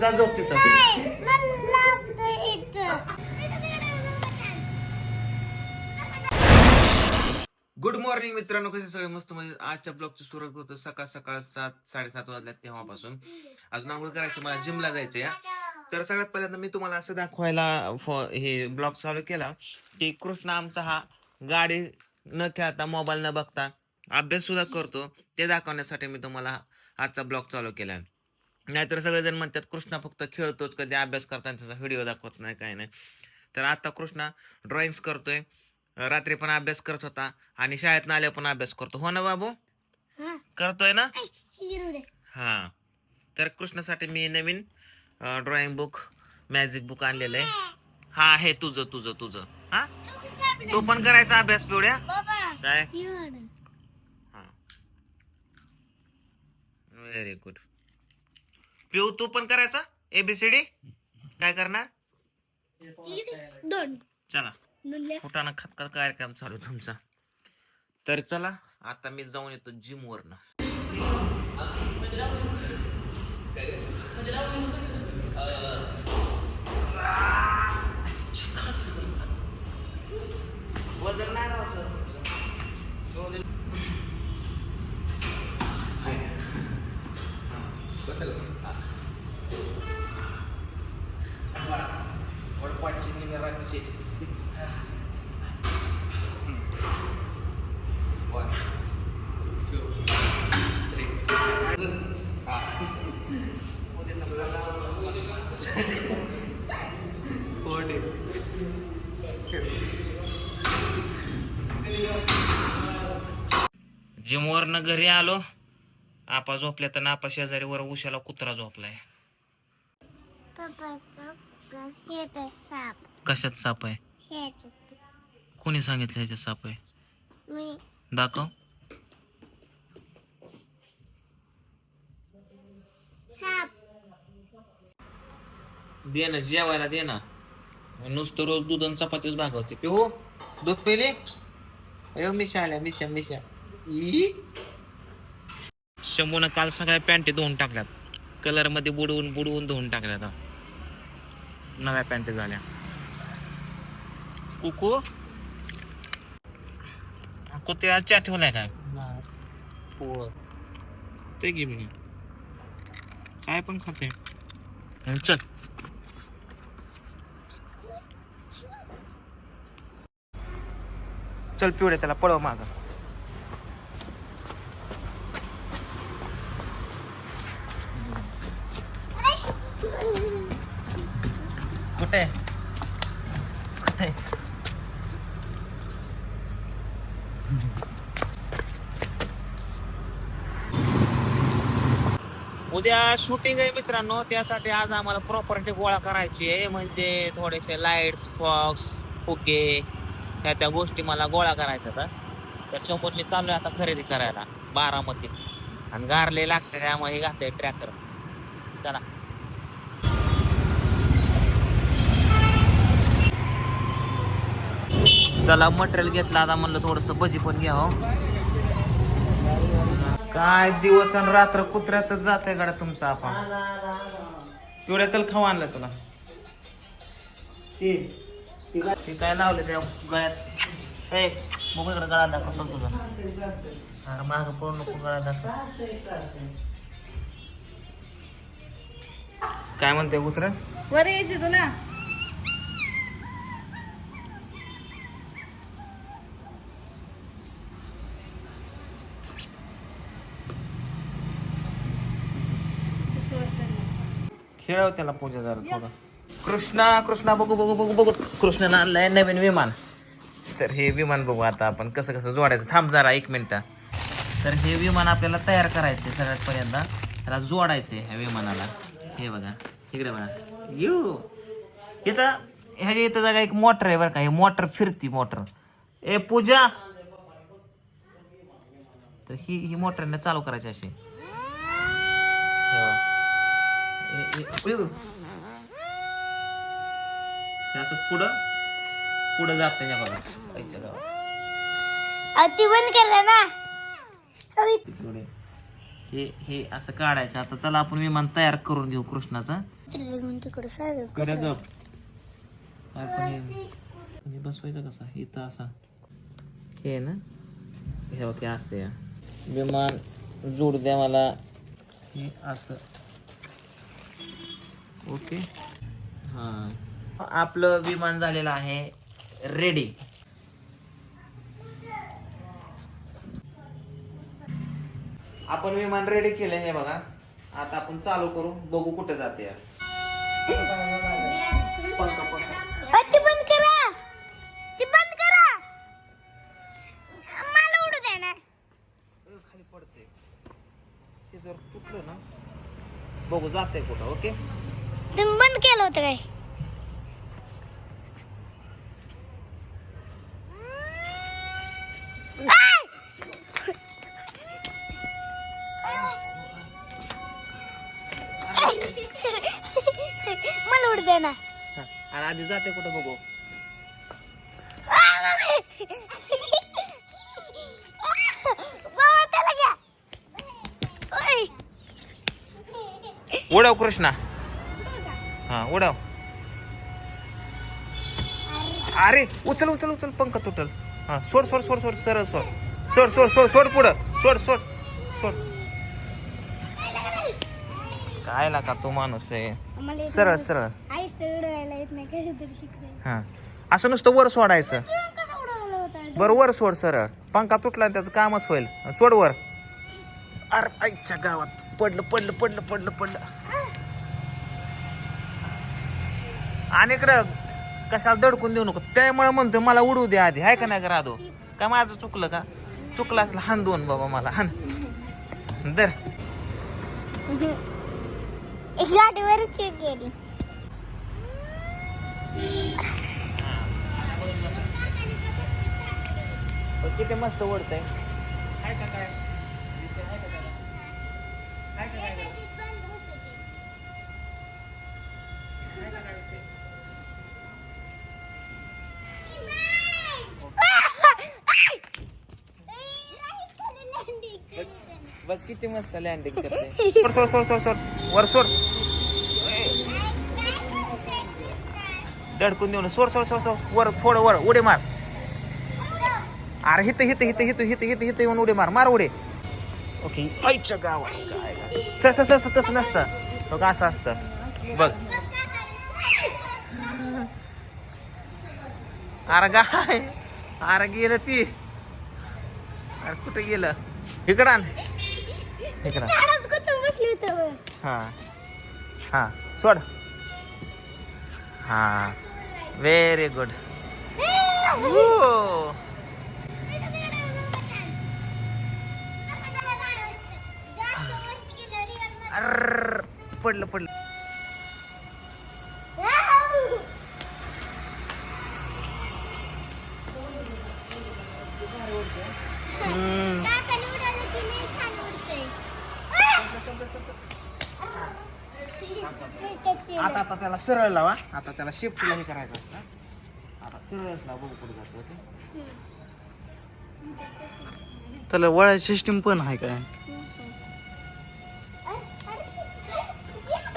जा झोप तिथं. गुड मॉर्निंग मित्रांनो कसे सगळे मस्त म्हणजे आजच्या ब्लॉगची सुरुवात होतो सकाळ सकाळ सात साडेसात वाजल्यात तेव्हापासून. अजून आंघोळ करायची मला जिमला जायचं या तर सगळ्यात पहिल्यांदा मी तुम्हाला असं दाखवायला हे ब्लॉग चालू केला की कृष्ण आमचा हा गाडी न खेळता मोबाईल न बघता अभ्यास सुद्धा करतो. ते दाखवण्यासाठी मी तुम्हाला आजचा ब्लॉग चालू केला नाहीतर सगळेजण म्हणतात कृष्णा फक्त खेळतोच कधी अभ्यास करताना त्याचा व्हिडिओ दाखवत नाही काय नाही. तर आता कृष्णा ड्रॉइंग्स करतोय. रात्री पण अभ्यास करत होता आणि शाळेत आल्या पण अभ्यास करतो. हो ना बाबू? करतोय ना? हा तर कृष्णासाठी मी नवीन ड्रॉइंग बुक मॅजिक बुक आणलेलं आहे. हा आहे तुझं तुझं तुझं. हा? तू पण करायचा अभ्यास पिवड्या? काय? हा व्हेरी गुड पिऊ तू पण करायचा? एबीसीडी काय करणार? दोन. चला. फुटाणा खतखत कार्यक्रम चालू तुमचा. तर चला आता मी जाऊन येतो जिम वरनं. जिमवरनं घरी आलो आपा झोपल्या तर आपा शेजारी वर उशाला कुत्रा झोपलाय. साप. कशात साप आहे? हेच कोणी सांगितलं ह्याच्यात साप आहे? मी. दाखव. साप. दे ना जेवायला दे ना. नुसतं रोज दूध आणि चपातीच भागवते. पिऊ? दूध पेले? अयो मिशा आल्या मिशा मिशा. ई. शंभूनं काल सगळ्या पॅन्टी धुवून टाकल्यात. कलरमध्ये बुडवून बुडवून धुवून टाकल्यात. हा. नव्या पॅन्टी झाल्या. कुकू? कुत्र्या च्या ठेवलाय काय ते घे मी काय पण खाते. चल. चल पिवडे त्याला पळव माग. कुठे? उद्या शूटिंग आहे मित्रांनो त्यासाठी आज आम्हाला प्रॉपर्टी गोळा करायची आहे. म्हणजे थोडेसे लाईट्स फॉक्स फुगे त्या त्या गोष्टी मला गोळा करायच्या तर त्याच्यामुळे मी आहे आता खरेदी करायला बारामती. आणि गारले लागते त्यामुळे हे घातले ट्रॅक्टर चला. चला मटेरियल घेतलं आता म्हणलं थोडस भजी पण घ्यावं हो. काय दिवस आणि रात्र कुत्र्यातच जाते गाडा तुमचा आपण. तेवढ्या चल खाऊ आणलं तुला. ते काय लावलं त्या गळ्यात? ए मग इकडे गळा दाखव चल तुझा अरे माग पळू नको गळा दाखव. काय म्हणते कुत्र? वर यायचं तुला. खेळव त्याला पूजा जरा थोडं. कृष्णा कृष्णा बघू बघू बघू बघू. कृष्णानं आणलंय नवीन विमान. तर हे विमान बघू आता आपण कसं कसं जोडायचं. थांब जरा एक मिनिट. तर हे विमान आपल्याला तयार करायचे सगळ्यात पहिल्यांदा त्याला जोडायचे ह्या विमानाला. हे बघा. इकडे बघा. यू! इथं ह्याच्या इथं जागा एक मोटर आहे बरं का. हे मोटर फिरती मोटर. ए पूजा! तर ही ही मोटरने चालू करायची अशी हे बघा. ए- ए- अयो. हे असं पुढं पुढं जात ह्या बघा. आईच्या गावात. ती बंद केलं ना? पुढे हे हे असं काढायचं. आता चला आपण विमान तयार करून घेऊ कृष्णाचं. बसवायचं कसा? इथं असा. हे ना? हे ओके असं या. विमान जोड द्या मला. हे असं. ओके. हां. आपलं विमान झालेलं आहे रेडी. आपण विमान रेडी केलं हे बघा. आता आपण चालू करू. बघू कुठे जाते ती बंद करा. ती बंद करा. मला उडू द्या ना. खाली पडते. हे जर तुटलं ना बघू जाते कुठं ओके? बंद केलं होतं काय! मला उडू द्या ना आणि आधी जाते कुठं बघू त्याला घ्या. ओय. उडव कृष्णा हा उडव. अरे उचल उचल उचल पंख तुटल. हा सोड सोड सोड सोड सरळ सोड. सोड सोड सोड सोड पुढं. सोड सोड सोड. काय लागा तू माणूस आहे. सरळ. सरळ. हा. असं नुसतं वर सोडायचं. बर वर सोड सरळ. पंखा तुटला त्याचं कामच होईल. सोड वर. अरे आईच्या गावात पडलं पडलं पडलं पडलं पडलं. आणि इकडं कशाला दडकून देऊ नको? त्यामुळे म्हणतो मला उडू दे आधी. हाय का नाही राधो? का माझं चुकलं का? चुकलं असलं हान दोन बाबा मला हान. दर. किती मस्त ओढतंय. हाय का काय विषय हाय का त्याला? हाय का काय त्याला? हाय का काय विषय? बघ किती मस्त लँडिंग करते. सोड सोड सोड सोड सोड. वर सोड. दडकून देऊन. सोड सोड सोड सोड. वर थोडं वर. उडे मार. अरे हित हित हित हित हित हित हित येऊन उडे मार. मार उडे. ओके आईच्या गावात. काय सस सस तसं नसतं. बघ असं असतं. बघ. अरे गाय. अरे गेलं ती. अरे कुठं गेलं? इकडं बसली होतं हा. हा सोड. हा. व्हेरी गुड पडलं पडलं. आता आता त्याला सरळ लावा. आता त्याला शिफ्टला हे करायचं असतं. आता सरळच लावा बघू कुठे जातो ओके? त्याला वळायची सिस्टीम पण आहे काय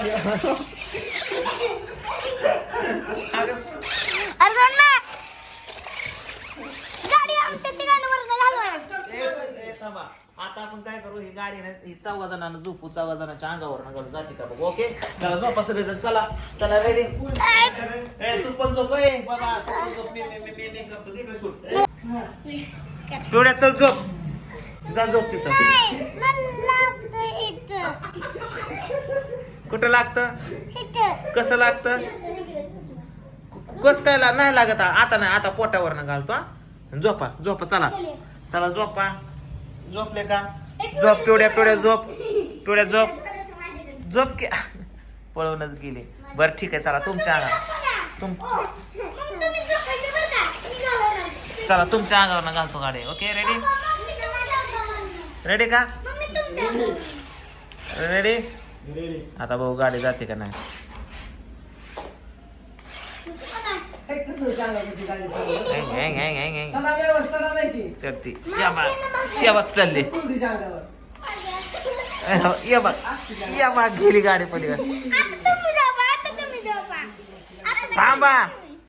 सोड ना गाडी आमच्या तिघांवर घालवा ए, ए, थांबा. आता आपण काय करू? ही गाडी ना ही चौघा जणांना झोपू चौघा जणांच्या अंगावर घालून जाते का बघ ओके? चला झोपा सगळेजण चला. चला वेरी ए तू पण झोप ए बाबा तू पण झोप मी मी मी मी मी करतो तिकडे शूट चल झोप. जा झोप तिथं. कुठं लागतं? कसं लागतं? कस काय ला- नाही लागत आता नाही आता पोटावर घालतो हा. झोपा झोपा चला. चला झोपा. झोपले का? झोप पिवड्या पिवड्या झोप पिवड्या झोप. झोप की पळूनच गेले. बरं ठीक आहे चला तुमच्या अंगावर. तुम चला तुमच्या अंगावर घालतो गाडी. ओके रेडी रेडी का? रेडी आता भाऊ गाडी जाते का नाही? चढती. या बा या बाग चालली या बाग या बाग गेली गाडी पलीकडे. थांबा.